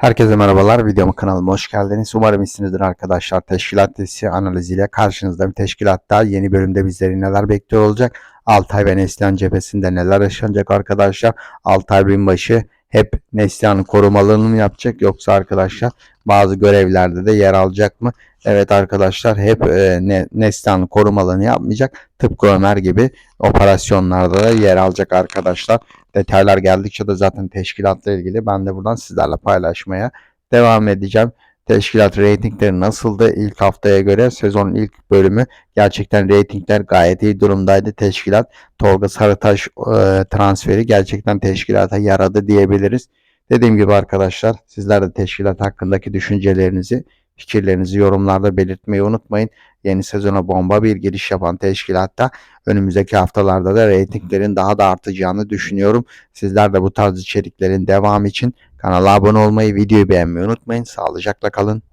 Herkese merhabalar. Videoma kanalıma hoş geldiniz. Umarım iyisinizdir arkadaşlar. Teşkilat dizisi analiziyle karşınızda bir teşkilatta yeni bölümde bizleri neler bekliyor olacak? Altay ve Neslihan cephesinde neler yaşanacak arkadaşlar? Altay binbaşı hep Neslihan'ın korumalığını mı yapacak yoksa arkadaşlar bazı görevlerde de yer alacak mı? Evet arkadaşlar hep e, ne, Neslihan'ın korumalığını yapmayacak. Tıpkı Ömer gibi operasyonlarda da yer alacak arkadaşlar. Detaylar geldikçe de zaten teşkilatla ilgili ben de buradan sizlerle paylaşmaya devam edeceğim. Teşkilat reytingleri nasıldı? İlk haftaya göre sezonun ilk bölümü gerçekten reytingler gayet iyi durumdaydı. Teşkilat Tolga Sarıtaş e, transferi gerçekten teşkilata yaradı diyebiliriz. Dediğim gibi arkadaşlar sizler de teşkilat hakkındaki düşüncelerinizi, fikirlerinizi yorumlarda belirtmeyi unutmayın. Yeni sezona bomba bir giriş yapan teşkilatta önümüzdeki haftalarda da reytinglerin daha da artacağını düşünüyorum. Sizler de bu tarz içeriklerin devamı için kanala abone olmayı, videoyu beğenmeyi unutmayın. Sağlıcakla kalın.